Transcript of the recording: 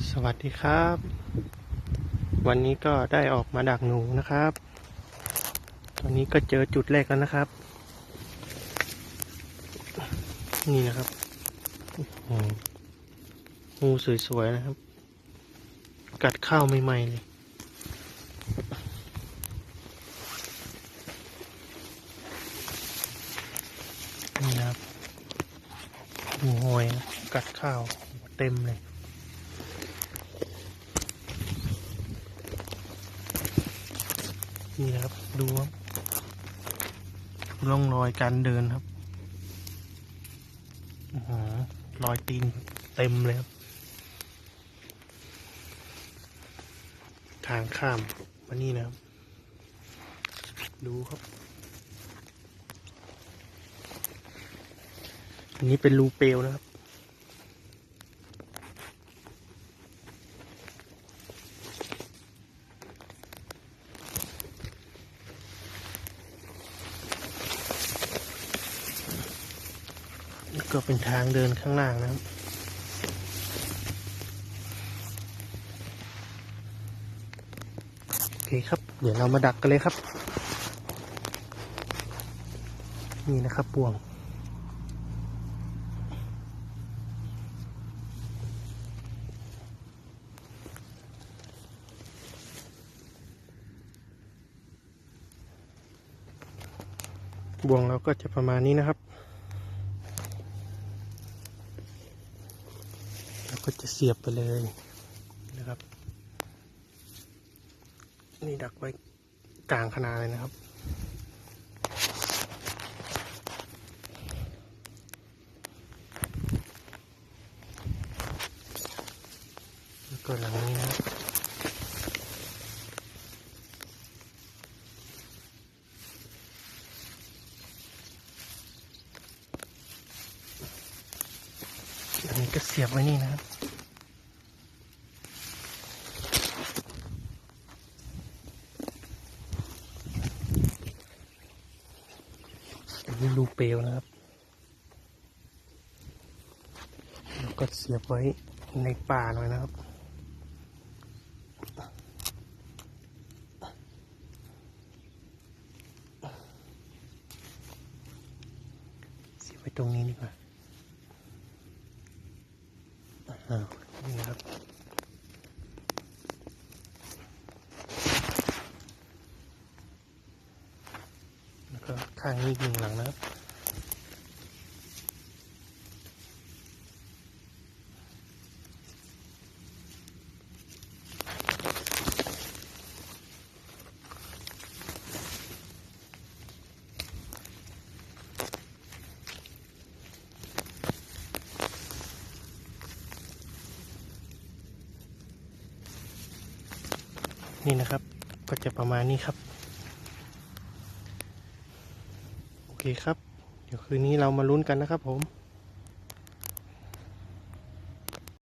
สวัสดีครับ วันนี้ก็ได้ออกมาดักหนูนะครับ ตอนนี้ก็เจอจุดแรกแล้วนะครับ นี่นะครับหงูสวยๆนะครับ กัดข้าวใหม่ๆเลยนี่นะครับงูหอยนะกัดข้าวเต็มเลย นี่นะครับดูครับร่องรอยการเดินครับรอยตีนเต็มเลยครับ ทางข้ามมานี่นะครับ ดูครับ อันนี้เป็นรูเปลวนะครับ ก็เป็นทางเดินข้างล่างนะครับ โอเคครับ เดี๋ยวเรามาดักกันเลยครับ นี่นะครับบ่วง บ่วงเราก็จะประมาณนี้นะครับ แล้ว ก็จะเสียบไปเลยนะครับ นี่ดักไว้กลางคณาเลยนะครับแล้วก็หลังนี้นะครับอันนี้ก็เสียบไว้นี่นะครับ นนี้รูเปลวนะครับแล้วก็เสียบไว้ในป่าหน่อยนะครับเสียบไว้ตรงนี้ดีกว่าอ้าวนี่นะครับ แล้วก็ ข้างนี้อีกหนึ่งหลังนะครับนี่นะครับก็จะประมาณนี้ครับ โอ เคครับ เดี๋ยวคืนนี้เรามาลุ้นกันนะครับผม